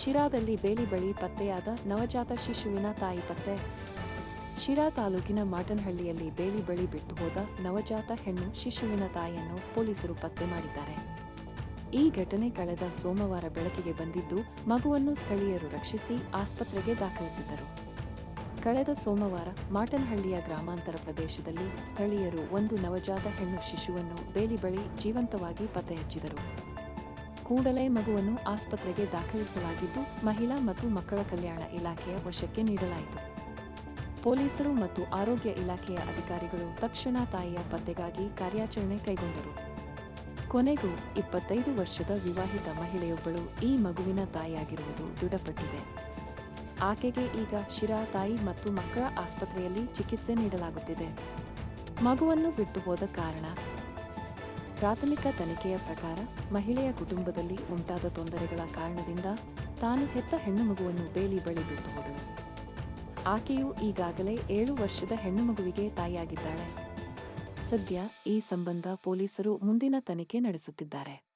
ಶಿರಾದಲ್ಲಿ ಬೇಲಿ ಬಳಿ ಪತ್ತೆಯಾದ ನವಜಾತ ಶಿಶುವಿನ ತಾಯಿ ಪತ್ತೆ. ಶಿರಾ ತಾಲೂಕಿನ ಮಾಟನಹಳ್ಳಿಯಲ್ಲಿ ಬೇಲಿ ಬಳಿ ಬಿಟ್ಟು ಹೋದ ನವಜಾತ ಹೆಣ್ಣು ಶಿಶುವಿನ ತಾಯಿಯನ್ನು ಪೊಲೀಸರು ಪತ್ತೆ ಮಾಡಿದ್ದಾರೆ. ಈ ಘಟನೆ ಕಳೆದ ಸೋಮವಾರ ಬೆಳಕಿಗೆ ಬಂದಿದ್ದು ಮಗುವನ್ನು ಸ್ಥಳೀಯರು ರಕ್ಷಿಸಿ ಆಸ್ಪತ್ರೆಗೆ ದಾಖಲಿಸಿದರು ಕಳೆದ ಸೋಮವಾರ ಮಾಟನಹಳ್ಳಿಯ ಗ್ರಾಮಾಂತರ ಪ್ರದೇಶದಲ್ಲಿ ಸ್ಥಳೀಯರು ಒಂದು ನವಜಾತ ಹೆಣ್ಣು ಶಿಶುವನ್ನು ಬೇಲಿ ಬಳಿ ಜೀವಂತವಾಗಿ ಪತ್ತೆ ಹಚ್ಚಿದರು. ಕೂಡಲೇ ಮಗುವನ್ನು ಆಸ್ಪತ್ರೆಗೆ ದಾಖಲಿಸಲಾಗಿದ್ದು, ಮಹಿಳಾ ಮತ್ತು ಮಕ್ಕಳ ಕಲ್ಯಾಣ ಇಲಾಖೆಯ ವಶಕ್ಕೆ ನೀಡಲಾಯಿತು. ಪೊಲೀಸರು ಮತ್ತು ಆರೋಗ್ಯ ಇಲಾಖೆಯ ಅಧಿಕಾರಿಗಳು ತಕ್ಷಣ ತಾಯಿಯ ಪತ್ತೆಗಾಗಿ ಕಾರ್ಯಾಚರಣೆ ಕೈಗೊಂಡರು. ಕೊನೆಗೂ ಇಪ್ಪತ್ತೈದು ವರ್ಷದ ವಿವಾಹಿತ ಮಹಿಳೆಯೊಬ್ಬಳು ಈ ಮಗುವಿನ ತಾಯಿಯಾಗಿರುವುದು ದೃಢಪಟ್ಟಿದೆ. ಆಕೆಗೆ ಈಗ ಶಿರಾ ತಾಯಿ ಮತ್ತು ಮಕ್ಕಳ ಆಸ್ಪತ್ರೆಯಲ್ಲಿ ಚಿಕಿತ್ಸೆ ನೀಡಲಾಗುತ್ತಿದೆ. ಮಗುವನ್ನು ಬಿಟ್ಟು ಹೋದ ಕಾರಣ ಪ್ರಾಥಮಿಕ ತನಿಖೆಯ ಪ್ರಕಾರ ಮಹಿಳೆಯ ಕುಟುಂಬದಲ್ಲಿ ಉಂಟಾದ ತೊಂದರೆಗಳ ಕಾರಣದಿಂದ ತಾನು ಹೆತ್ತ ಹೆಣ್ಣು ಮಗುವನ್ನು ಬೇಲಿ ಬಳಿ ಆಕೆಯು ಈಗಾಗಲೇ ಏಳು ವರ್ಷದ ಹೆಣ್ಣು ಮಗುವಿಗೆ ತಾಯಿಯಾಗಿದ್ದಾಳೆ. ಸದ್ಯ ಈ ಸಂಬಂಧ ಪೊಲೀಸರು ಮುಂದಿನ ತನಿಖೆ ನಡೆಸುತ್ತಿದ್ದಾರೆ.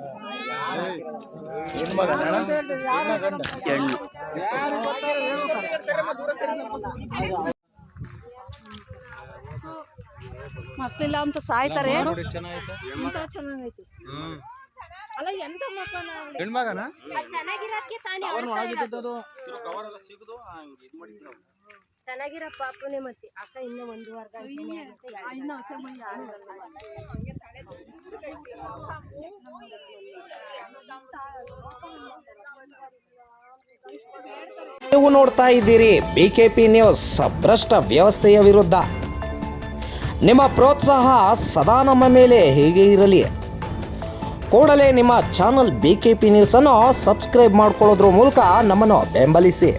ಮಗು. ಚೆನ್ನಾಗೈತೆ. ಎಷ್ಟು ಸರ್? ಹಾ, ತೆಗೀರಿ. ತೆಗೀರಿ, ಮಾತಾಡೋಣ. ಮಕ್ಕಳಿಲ್ಲ ಅಂತ ಸಾಯ್ತಾರೆ ಚೆನ್ನಾಗೈತೆ. ಅಲ್ಲ ಎಂತ ಹೆಣ್ಮಗನ ತಾನೇ ಚೆನ್ನಾಗಿರೋ ಪಾಪನೇ ಮತ್ತೆ ಅಕ್ಕ ಇನ್ನೂ ಒಂದು ವಾರ ನೀವು ನೋಡ್ತಾ ಇದ್ದೀರಿ ಬಿಕೆಪಿ ನ್ಯೂಸ್ ಭ್ರಷ್ಟ ವ್ಯವಸ್ಥೆಯ ವಿರುದ್ಧ. ನಿಮ್ಮ ಪ್ರೋತ್ಸಾಹ ಸದಾ ನಮ್ಮ ಮೇಲೆ ಹೀಗೆ ಇರಲಿ. ಕೂಡಲೇ ನಿಮ್ಮ ಚಾನಲ್ ಬಿ ಕೆ ಪಿ ನ್ಯೂಸನ್ನು ಸಬ್ಸ್ಕ್ರೈಬ್ ಮಾಡ್ಕೊಳ್ಳೋದ್ರ ಮೂಲಕ ನಮ್ಮನ್ನು ಬೆಂಬಲಿಸಿ.